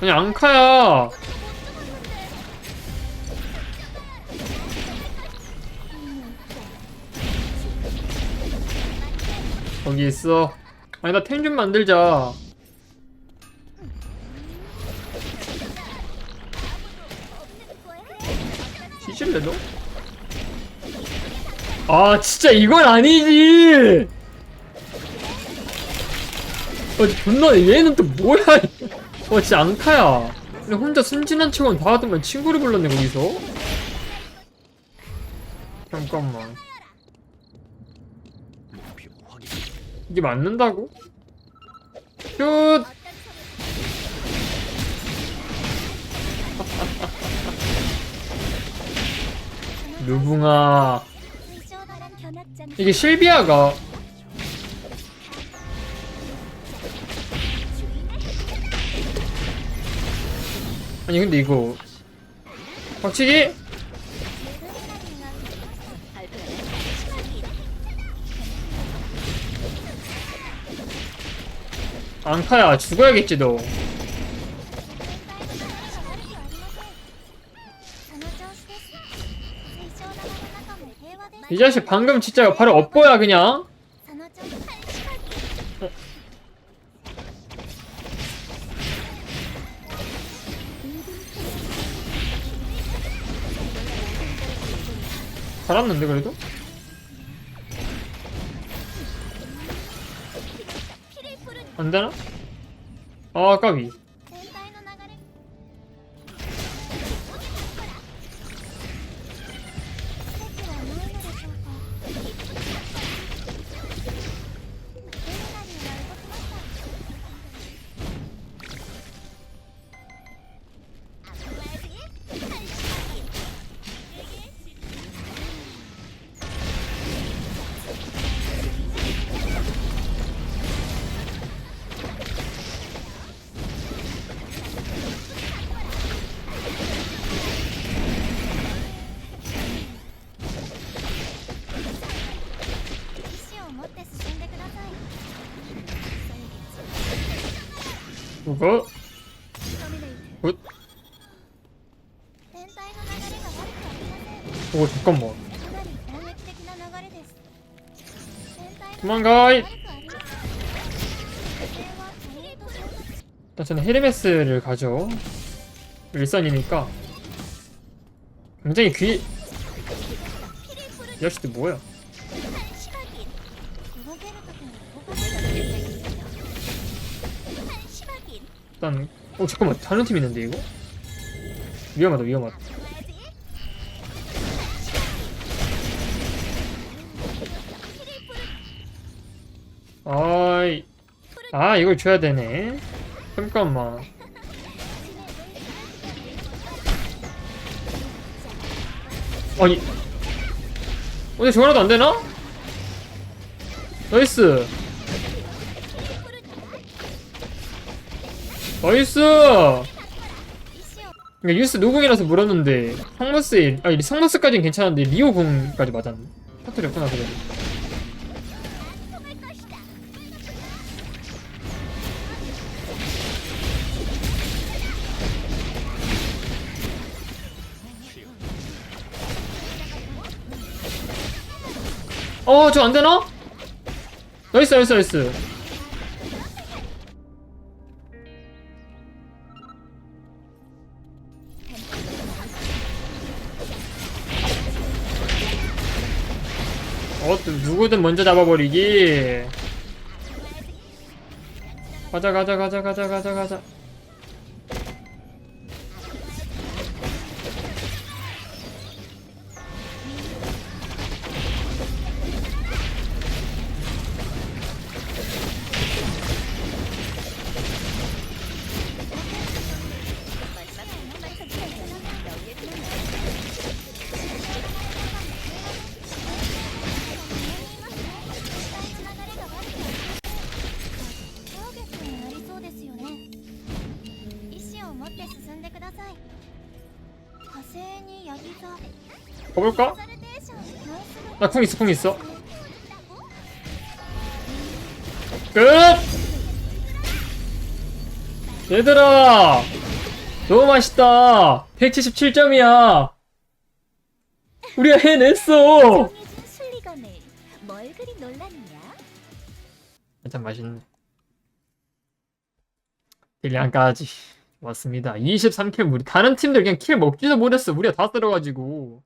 아니 앙카야. 거기 있어. 아니 나 탱 좀 만들자. 뒤질래 너? 아 진짜 이건 아니지 어 존나 얘는 또 뭐야 어 진짜 앙카야 근데 혼자 순진한 척은 봐하더만 친구를 불렀네 거기서 잠깐만. 이게 맞는다고? 슛! 누붕아 이게 실비아가 아니 근데 이거 박치기? 앙카야 죽어야겠지 너 이 자식 방금 진짜 바로 업보야 그냥 そ 살았는데 그래도? 안 되나? 아 까비 持って進んでください 그거 굿 全体の流れが悪くありません 오 잠깐만 かなり攻撃的な流れです全体の 도망가 이 悪くありませんこれはチャリート衝突 일단 저는 헤르메스를 가죠 일선이니까 굉장히 귀... 이 자식들 뭐야 일단 어 잠깐만. 다른 팀 있는데 이거? 위험하다 위험하다. 아이. 아 이걸 줘야 되네. 잠깐만. 아니. 어디 저거라도 안 되나? 나이스 나이스! 그러니까 유스 노궁이라서 물었는데 성머스 아니 성머스까지는 괜찮은데 리오궁까지 맞았네 터트렸구나 그래도 어저 안되나? 나이스 나이스 나이스 어, 또 누구든 먼저 잡아버리기. 가자, 가자, 가자, 가자, 가자, 가자. 가볼까? 나쿵 있어, 쿵 있어. 끝! 얘들아 너무 맛있다 177점이야 우리가 해냈어? 참 맛있네 딜량까지 왔습니다. 23킬 무리. 다른 팀들 그냥 킬 먹지도 못했어. 우리가 다 쓸어가지고